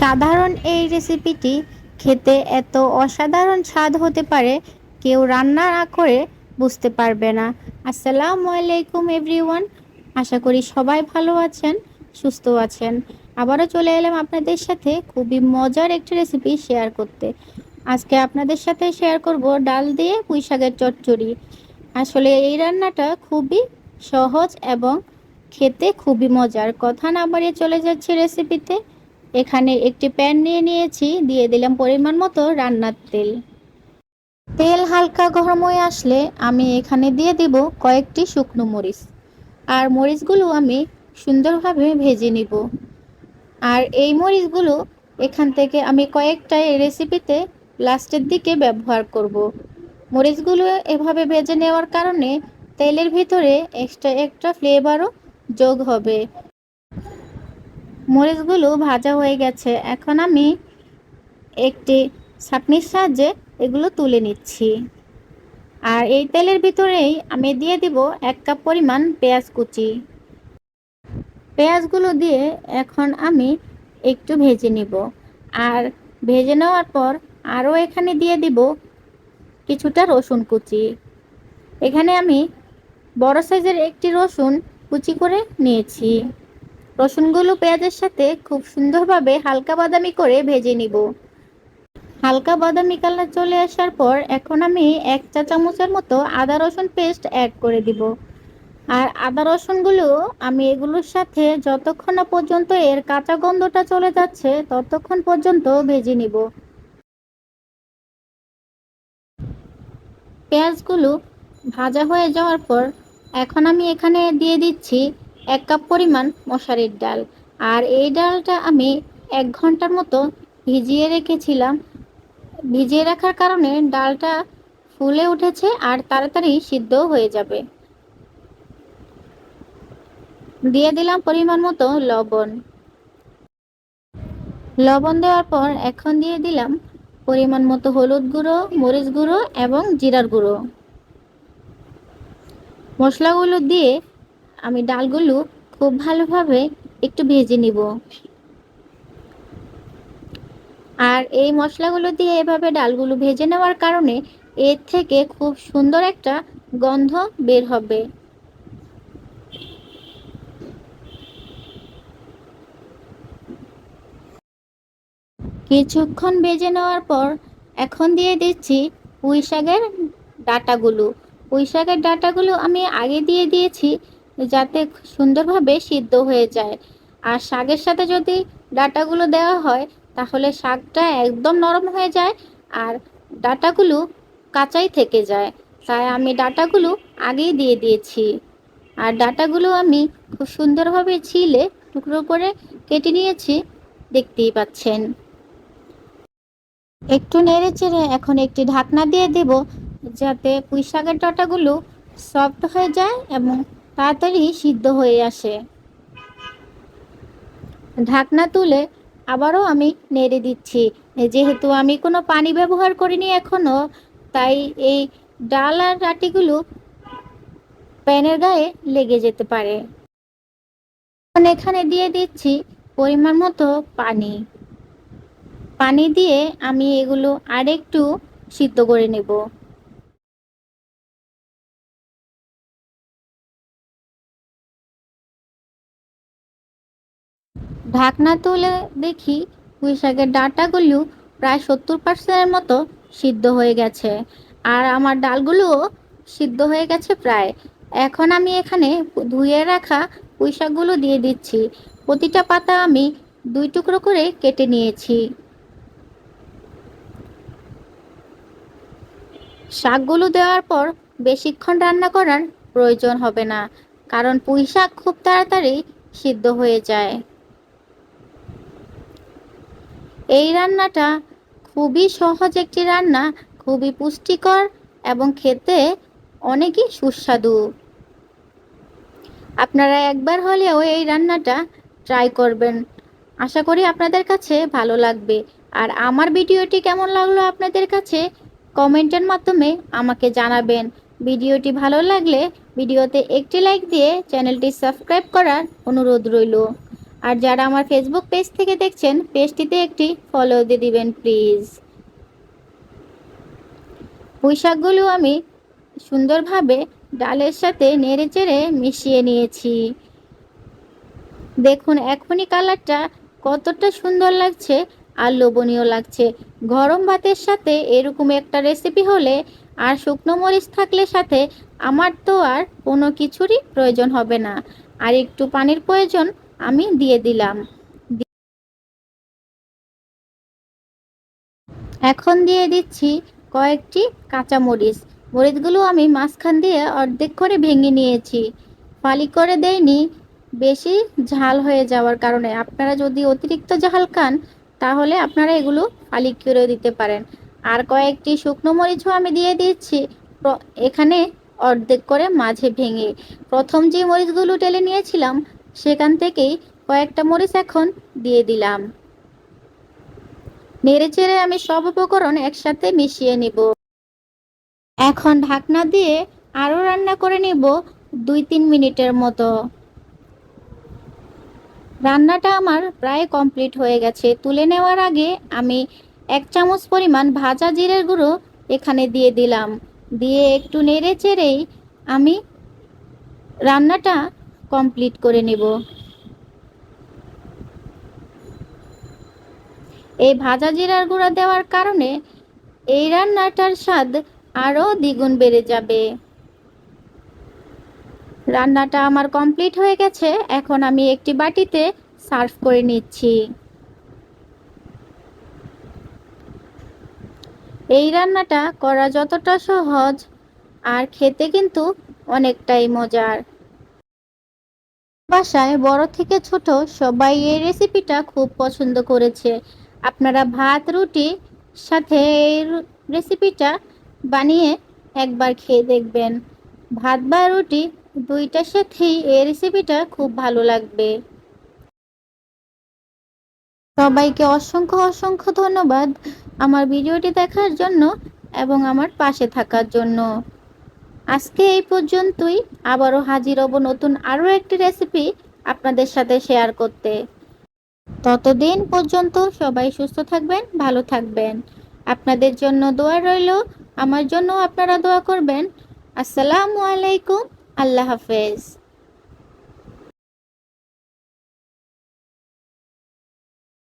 সাধারণ এই রেসিপিটি খেতে এত অসাধারণ স্বাদ হতে পারে, কেউ রান্না না করে বুঝতে পারবে না। আসসালামু আলাইকুম এভরিওয়ান আশা করি সবাই ভালো আছেন, সুস্থ আছেন। আবারও চলে এলাম আপনাদের সাথে খুবই মজার একটি রেসিপি শেয়ার করতে। আজকে আপনাদের সাথে শেয়ার করব ডাল দিয়ে পুঁই শাকের চচ্চড়ি। আসলে এই রান্নাটা খুবই সহজ এবং খেতে খুবই মজার। কথা না বাড়িয়ে চলে যাচ্ছে রেসিপিতে এখানে একটি প্যান নিয়ে নিয়েছি, দিয়ে দিলাম পরিমাণ মতো রান্নার তেল। তেল হালকা গরম হয়ে আসলে আমি এখানে দিয়ে দিব কয়েকটি শুকনো মরিচ। আর মরিচগুলো আমি সুন্দরভাবে ভেজে নিব। আর এই মরিচগুলো এখান থেকে আমি কয়েকটা রেসিপিতে লাস্টের দিকে ব্যবহার করব। মরিচগুলো এভাবে ভেজে নেওয়ার কারণে তেলের ভিতরে এক্সট্রা একটা ফ্লেভারও যোগ হবে। মরিচগুলো ভাজা হয়ে গেছে। এখন আমি একটি ছাঁকনির সাহায্যে এগুলো তুলে নিচ্ছি। আর এই তেলের ভিতরেই আমি দিয়ে দিব এক কাপ পরিমাণ পেঁয়াজ কুচি। পেঁয়াজগুলো দিয়ে এখন আমি একটু ভেজে নিব। আর ভেজে নেওয়ার পর আরও এখানে দিয়ে দিব কিছুটা রসুন কুচি। এখানে আমি বড় সাইজের একটি রসুন কুচি করে নিয়েছি। রসুনগুলো পেঁয়াজের সাথে খুব সুন্দরভাবে হালকা বাদামি করে ভেজে নিব। হালকা বাদামি কালার চলে আসার পর এখন আমি এক চা চামচের মতো আদা রসুন পেস্ট অ্যাড করে দিব। আর আদা রসুনগুলো আমি এগুলোর সাথে যতক্ষণ না পর্যন্ত এর কাঁচা গন্ধটা চলে যাচ্ছে ততক্ষণ পর্যন্ত ভেজে নিব। পেঁয়াজগুলো ভাজা হয়ে যাওয়ার পর এখন আমি এখানে দিয়ে দিচ্ছি এক কাপ পরিমাণ মশারির ডাল। আর এই ডালটা আমি এক ঘণ্টার মতো ভিজিয়ে রেখেছিলাম। ভিজিয়ে রাখার কারণে ডালটা ফুলে উঠেছে আর তাড়াতাড়ি সিদ্ধ হয়ে যাবে। দিয়ে দিলাম পরিমাণ মতো লবণ। লবণ দেওয়ার পর এখন দিয়ে দিলাম পরিমাণ মতো হলুদ গুঁড়ো, মরিচ গুঁড়ো এবং জিরার গুঁড়ো। মশলাগুলো দিয়ে আমি ডালগুলো খুব ভালোভাবে একটু ভেজে নিব। আর এই মশলাগুলো দিয়ে এভাবে ডালগুলো ভেজে নেওয়ার কারণে এর থেকে খুব সুন্দর একটা গন্ধ বের হবে। কিছুক্ষণ ভেজে নেওয়ার পর এখন দিয়ে দিচ্ছি পুঁই শাকের ডাটাগুলো। পুঁই শাকের ডাটাগুলো আমি আগে দিয়ে দিয়েছি যাতে সুন্দরভাবে সিদ্ধ হয়ে যায়। আর শাকের সাথে যদি ডাটাগুলো দেওয়া হয়, তাহলে শাকটা একদম নরম হয়ে যায় আর ডাটাগুলো কাঁচাই থেকে যায়। তাই আমি ডাটাগুলো আগেই দিয়ে দিয়েছি। আর ডাটাগুলো আমি খুব সুন্দরভাবে ছিলে টুকরো করে কেটে নিয়েছি, দেখতেই পাচ্ছেন। একটু নেড়ে চেড়ে এখন একটি ঢাকনা দিয়ে দেব, যাতে পুঁই শাকের ডাটাগুলো সফট হয়ে যায় এবং তাড়াতাড়ি সিদ্ধ হয়ে আসে। ঢাকনা তুলে আবারও আমি নেড়ে দিচ্ছি। যেহেতু আমি কোনো পানি ব্যবহার করিনি এখনও তাই এই ডাল আর রাটিগুলো প্যানের গায়ে লেগে যেতে পারে। এখানে দিয়ে দিচ্ছি পরিমাণ মতো পানি। পানি দিয়ে আমি এগুলো আরেকটু সিদ্ধ করে নেব। ঢাকনা তুলে দেখি পুঁই শাকের ডাঁটাগুলো প্রায় সত্তর পার্সেন্টের মতো সিদ্ধ হয়ে গেছে। আর আমার ডালগুলোও সিদ্ধ হয়ে গেছে প্রায়। এখন আমি এখানে ধুয়ে রাখা পুঁই শাকগুলো দিয়ে দিচ্ছি। প্রতিটা পাতা আমি দুই টুকরো করে কেটে নিয়েছি। শাকগুলো দেওয়ার পর বেশিক্ষণ রান্না করার প্রয়োজন হবে না, কারণ পুঁই শাক খুব তাড়াতাড়ি সিদ্ধ হয়ে যায়। এই রান্নাটা খুবই সহজ একটি রান্না, খুবই পুষ্টিকর এবং খেতে অনেকই সুস্বাদু। আপনারা একবার হলেও এই রান্নাটা ট্রাই করবেন। আশা করি আপনাদের কাছে ভালো লাগবে। আর আমার ভিডিওটি কেমন লাগল আপনাদের কাছে কমেন্টের মাধ্যমে আমাকে জানাবেন। ভিডিওটি ভালো লাগলে ভিডিওতে একটি লাইক দিয়ে চ্যানেলটি সাবস্ক্রাইব করার অনুরোধ রইল। আর যারা আমার ফেসবুক পেজ থেকে দেখছেন পেজটিতে একটি ফলো দিয়ে দিবেন প্লিজ পুঁই শাকগুলো আমি সুন্দরভাবে ডালের সাথে নেড়ে চেড়ে মিশিয়ে নিয়েছি। দেখুন, এখনই কালারটা কতটা সুন্দর লাগছে আর লোভনীয় লাগছে। গরম ভাতের সাথে এরকম একটা রেসিপি হলে আর শুকনো মরিচ থাকলে সাথে আমার তো আর কোনো কিছুরই প্রয়োজন হবে না। আর একটু পানির প্রয়োজন আমি দিয়ে দিলাম। এখন দিয়ে দিচ্ছি কয়েকটি কাঁচা মরিচ মরিচগুলো আমি মাঝখান দিয়ে অর্ধেক করে ভেঙে নিয়েছি। ফালি করে দেয়নি বেশি ঝাল হয়ে যাওয়ার কারণে। আপনারা যদি অতিরিক্ত ঝাল খান, তাহলে আপনারা এগুলো ফালি করে দিতে পারেন। আর কয়েকটি শুকনো মরিচও আমি দিয়ে দিচ্ছি এখানে অর্ধেক করে মাঝে ভেঙে। প্রথম যে মরিচগুলো টেলে নিয়েছিলাম সেখান থেকেই কয়েকটা মরিচ এখন দিয়ে দিলাম। নেড়ে চেড়ে আমি সব উপকরণ একসাথে মিশিয়ে নিব। এখন ঢাকনা দিয়ে আরও রান্না করে নিব দুই তিন মিনিটের মতো। রান্নাটা আমার প্রায় কমপ্লিট হয়ে গেছে। তুলে নেওয়ার আগে আমি এক চামচ পরিমাণ ভাজা জিরের গুঁড়ো এখানে দিয়ে দিলাম। দিয়ে একটু নেড়ে চেড়েই আমি রান্নাটা কমপ্লিট করে নেব। এই ভাজা জিরার গুঁড়া দেওয়ার কারণে এই রান্নাটার স্বাদ আরও দ্বিগুণ বেড়ে যাবে। রান্নাটা আমার কমপ্লিট হয়ে গেছে, এখন আমি একটি বাটিতে সার্ভ করে নিচ্ছি। এই রান্নাটা করা যতটা সহজ আর খেতে কিন্তু অনেকটাই মজার। বাসায় বড় থেকে ছোট সবাই এই রেসিপিটা খুব পছন্দ করেছে। আপনারা ভাত, রুটি সাথে এই রেসিপিটা বানিয়ে একবার খেয়ে দেখবেন। ভাত বা রুটি দুইটার সাথেই এই রেসিপিটা খুব ভালো লাগবে। সবাইকে অসংখ্য অসংখ্য ধন্যবাদ আমার ভিডিওটি দেখার জন্য এবং আমার পাশে থাকার জন্য। আজকে এই পর্যন্তই। আবারও হাজির হব নতুন আরও একটি রেসিপি আপনাদের সাথে শেয়ার করতে। ততদিন পর্যন্ত সবাই সুস্থ থাকবেন, ভালো থাকবেন। আপনাদের জন্য দোয়া রইল, আমার জন্য আপনারা দোয়া করবেন। আসসালামু আলাইকুম, আল্লাহ হাফেজ।